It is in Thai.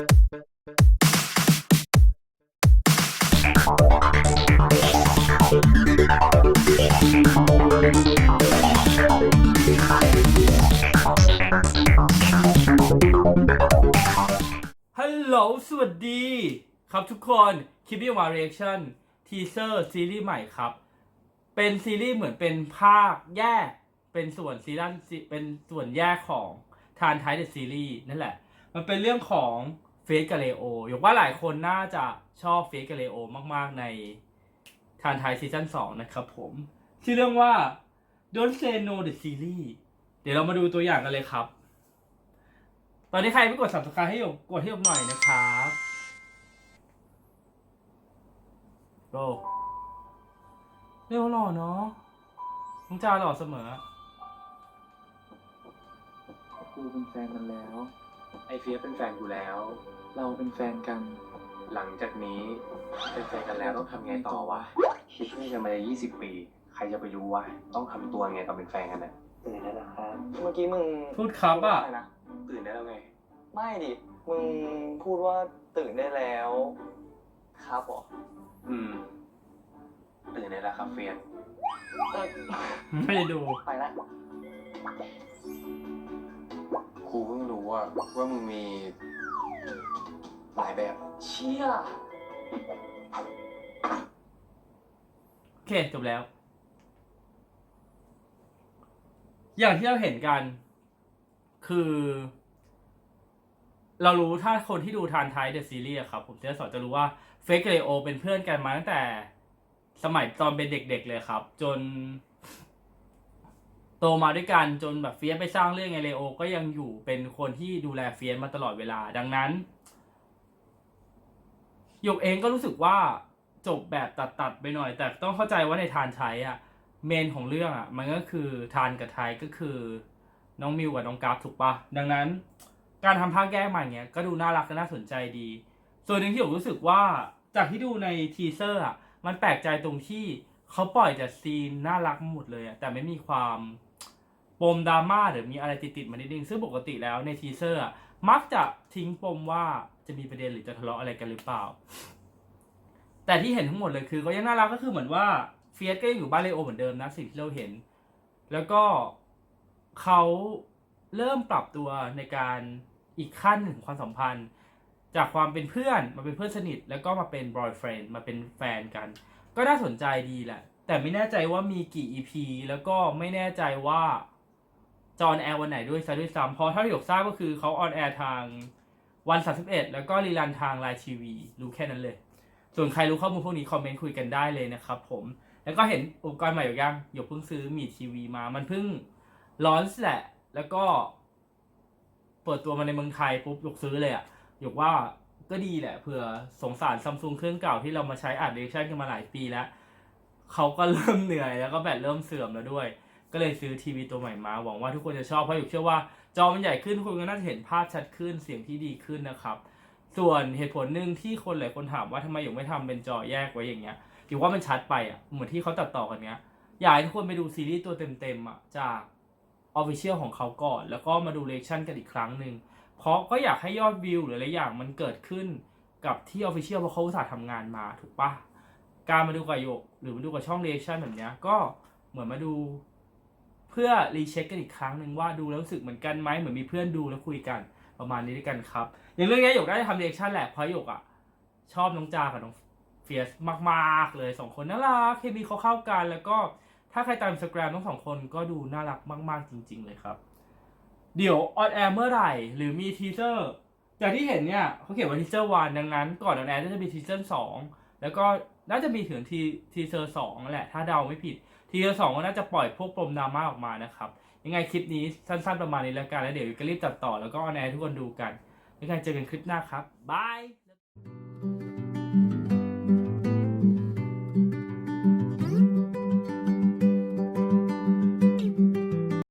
ฮัลโหล สวัสดี ครับทุกคน คลิปวิวาเรีแอคชั่น ทีเซอร์ซีรีส์ใหม่ครับ เป็นซีรีส์เหมือนเป็นภาคแยก เป็นส่วนซีซั่นเป็นส่วนแยกของทานไทเดอะซีรีส์นั่นแหละ มันเป็นเรื่องของ เฟสกับเลโอยกว่าหลายคนน่าจะชอบเฟสกับเลโอมาก ๆ ในทานไทซีซั่น2นะครับผม ชื่อเรื่องว่า Don't Say No the Series เดี๋ยวเรามาดูตัวอย่างกันเลยครับ ตอนนี้ใครไม่กด subscribe ให้ยกกดให้ยกหน่อยนะครับโรเร็วหล่อเนาะน้องจาหล่อเสมอกูเป็นแฟนกันแล้ว ไอเฟียสเป็นแฟนกูแล้ว เราเป็นแฟนกัน หลังจากนี้เป็นแฟนกันแล้วต้องทำไงต่อวะคิดเพื่อนกันมายี่สิบปี ใครจะไปรู้วะต้องทำตัวไงตอนเป็นแฟนกันนะตื่นได้แล้วครับเมื่อกี้มึงพูดครับอะพูดว่าไรนะตื่นได้แล้วไงไม่ดิมึงพูดว่าตื่นได้แล้ว ครับเหรออืมตื่นได้แล้วครับเฟียสเออไม่ได้ดูไปละครูเพิ่งรู้ ว่าว่ามึงมีหลายแบบ เชี่ยโอเคจบแล้ว อย่างที่เราเห็นกัน คือ เรารู้ถ้าคนที่ดูทานไทยเดอะซีรีส์ครับ ผมจะสอนจะรู้ว่าเฟกเลโอเป็นเพื่อนกันมาตั้งแต่สมัยตอนเป็นเด็กๆเลยครับ จน โตมาด้วยกันจนแบบเฟียสไปสร้างเรื่องไงเลโอ ก็ยังอยู่เป็นคนที่ดูแลเฟียสมาตลอดเวลาดังนั้นหยกเองก็รู้สึกว่าจบแบบตัดๆไปหน่อย แต่ต้องเข้าใจว่าในทานไทยอะเมนของเรื่องอะมันก็คือทานกับไทยก็คือน้องมิวกับน้องกราฟถูกปะดังนั้น การทำภาคแยกมาอย่างเงี้ยก็ดูน่ารักและน่าสนใจดี ส่วนหนึ่งที่ผมรู้สึกว่าจากที่ดูในทีเซอร์อะมันแปลกใจตรงที่เขาปล่อยแต่ซีนน่ารักหมดเลยอะแต่ไม่มีความ ปมดราม่าหรือมีอะไรติดๆมานิดนึงซึ่งปกติแล้วในทีเซอร์มักจะทิ้งปมว่าจะมีประเด็นหรือจะทะเลาะอะไรกันหรือเปล่า แต่ที่เห็นทั้งหมดเลยคือก็ยังน่ารักก็คือเหมือนว่าเฟียสก็ยังอยู่บ้านเลโอเหมือนเดิมนะสิ่งที่เราเห็น แล้วก็เขาเริ่มปรับตัวในการอีกขั้นหนึ่งของความสัมพันธ์ จากความเป็นเพื่อนมาเป็นเพื่อนสนิท แล้วก็มาเป็น boyfriend มาเป็นแฟนกัน ก็น่าสนใจดีแหละ แต่ไม่แน่ใจว่ามีกี่ EP แล้วก็ไม่แน่ใจว่า จออนแอร์วันไหนด้วยซะด้วยซ้ำเพราะเท่าที่หยกทราบก็คือเขาออนแอร์ทางวัน31แล้วก็รีลันทางไลน์ทีวีรู้แค่นั้นเลย ส่วนใครรู้ข้อมูลพวกนี้คอมเมนต์คุยกันได้เลยนะครับผมแล้วก็เห็นอุปกรณ์ใหม่อยู่ยังหยกเพิ่งซื้อมีทีวีมา มันเพิ่งลอนแหละ แล้วก็ เปิดตัวมาในเมืองไทยปุ๊บหยกซื้อเลยอะหยกว่าก็ดีแหละเผื่อสงสารซัมซุงเครื่องเก่าที่เรามาใช้อัดเรชั่นกันมาหลายปีแล้วเขาก็เริ่มเหนื่อยแล้วก็แบตเริ่มเสื่อมแล้วด้วย ก็เลยซื้อทีวีตัวใหม่มา หวังว่าทุกคนจะชอบเพราะหยกเชื่อว่าจอมันใหญ่ขึ้นทุกคนก็น่าจะเห็นภาพชัดขึ้นเสียงที่ดีขึ้นนะครับ ส่วนเหตุผลหนึ่งที่คนหลายคนถามว่าทำไมหยกไม่ทำเป็นจอแยกไว้อย่างเงี้ยหยกว่ามันชัดไปอะเหมือนที่เขาตัดต่อกันเนี้ยอยากให้ทุกคนไปดูซีรีส์ตัวเต็มๆอะจากออฟฟิเชียลของเขาก่อน แล้วก็มาดูเลคชั่นกันอีกครั้งหนึ่งเพราะก็อยากให้ยอดวิวหรืออะไรอย่างมันเกิดขึ้นกับที่ออฟฟิเชียลเพราะเขาอุตส่าห์ทำงานมาถูกปะการมาดูกับโยกหรือมาดูกับช่องเรีแอคชั่นแบบเนี้ยก็เหมือนมาดู เพื่อรีเช็คกันอีกครั้งหนึ่งว่าดูแล้วรู้สึกเหมือนกันไหมเหมือนมีเพื่อนดูแล้วคุยกันประมาณนี้ด้วยกันครับ อย่างเรื่องนี้หยกได้ทำเรีแอคชั่นแหละเพราะหยกอะชอบน้องจากับน้องเฟียสมากๆเลยสองคนน่ารักเคมีเขาเข้ากัน แล้วก็ถ้าใครตามสแกรมทั้งสองคนก็ดูน่ารักมากๆจริง ๆ เลยครับ เดี๋ยวออนแอร์เมื่อไหร่หรือมีทีเซอร์จากที่เห็นเนี่ยเขาเขียนว่าทีเซอร์วันดังนั้น ก่อนออนแอร์น่าจะมีทีเซอร์สองแล้วก็น่าจะมีถึงทีทีเซอร์สองแหละ ถ้าเดาไม่ผิด ทีเซอร์สองก็น่าจะปล่อยพวกปมดราม่าออกมานะครับ ยังไงคลิปนี้สั้นๆประมาณนี้แล้วกันแล้วเดี๋ยวก็รีบตัดต่อแล้วก็ออนแอร์ทุกคนดูกันยังไงเจอกันคลิปหน้าครับบาย